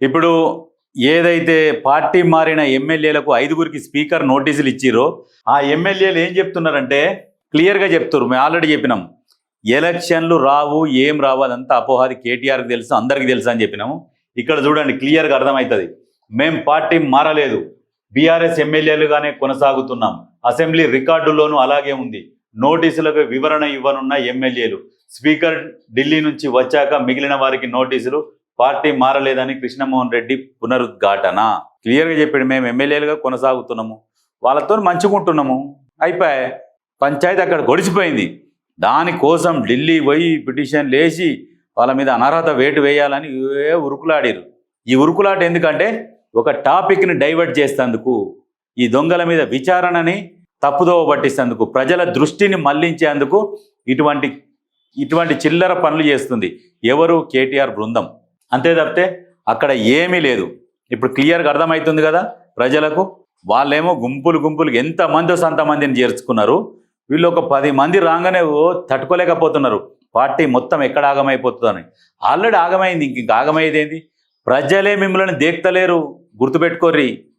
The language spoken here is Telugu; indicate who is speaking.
Speaker 1: ఇప్పుడు ఏదైతే పార్టీ మారిన ఎమ్మెల్యేలకు ఐదుగురికి స్పీకర్ నోటీసులు ఇచ్చిరో ఆ ఎమ్మెల్యేలు ఏం చెప్తున్నారంటే క్లియర్గా చెప్తున్నారు మేము ఆల్రెడీ చెప్పినాం. ఎలక్షన్లు రావు ఏం రావు అదంతా అపోహాది కేటీఆర్కి తెలుసు అందరికీ తెలుసు అని చెప్పినాము. ఇక్కడ చూడండి క్లియర్గా అర్థమవుతుంది మేం పార్టీ మారలేదు. బీఆర్ఎస్ ఎమ్మెల్యేలుగానే కొనసాగుతున్నాం. అసెంబ్లీ రికార్డుల్లోనూ అలాగే ఉంది. నోటీసులకు వివరణ ఇవ్వనున్న ఎమ్మెల్యేలు స్పీకర్ ఢిల్లీ నుంచి వచ్చాక మిగిలిన వారికి నోటీసులు పార్టీ మారలేదని కృష్ణమోహన్ రెడ్డి పునరుద్ఘాటన. క్లియర్గా చెప్పాడు మేము ఎమ్మెల్యేలుగా కొనసాగుతున్నాము. వాళ్ళతో మంచుకుంటున్నాము. అయిపోయి. పంచాయతీ అక్కడ గొడిచిపోయింది. దానికోసం ఢిల్లీ పోయి పిటిషన్ లేచి వాళ్ళ మీద అనర్హత వేటు వేయాలని ఏ ఉరుకులాడారు. ఈ ఉరుకులాట ఎందుకంటే ఒక టాపిక్ని డైవర్ట్ చేసేందుకు ఈ దొంగల మీద విచారణని తప్పుదోవ పట్టిస్తేందుకు ప్రజల దృష్టిని మళ్ళించేందుకు ఇటువంటి ఇటువంటి చిల్లర పనులు చేస్తుంది ఎవరు కేటీఆర్ బృందం. అంతే తప్పితే అక్కడ ఏమీ లేదు. ఇప్పుడు క్లియర్గా అర్థమవుతుంది కదా ప్రజలకు? వాళ్ళేమో గుంపులు గుంపులు ఎంతమంది వస్తే అంతమందిని చేర్చుకున్నారు. వీళ్ళు ఒక పది మంది రాగానే ఓ తట్టుకోలేకపోతున్నారు. పార్టీ మొత్తం ఎక్కడ ఆగమైపోతుందని. ఆల్రెడీ ఆగమైంది. ఇంక ఇంక ఆగమయ్యేది ఏంది? ప్రజలే మిమ్మల్ని దేక్తలేరు. గుర్తుపెట్టుకోర్రి.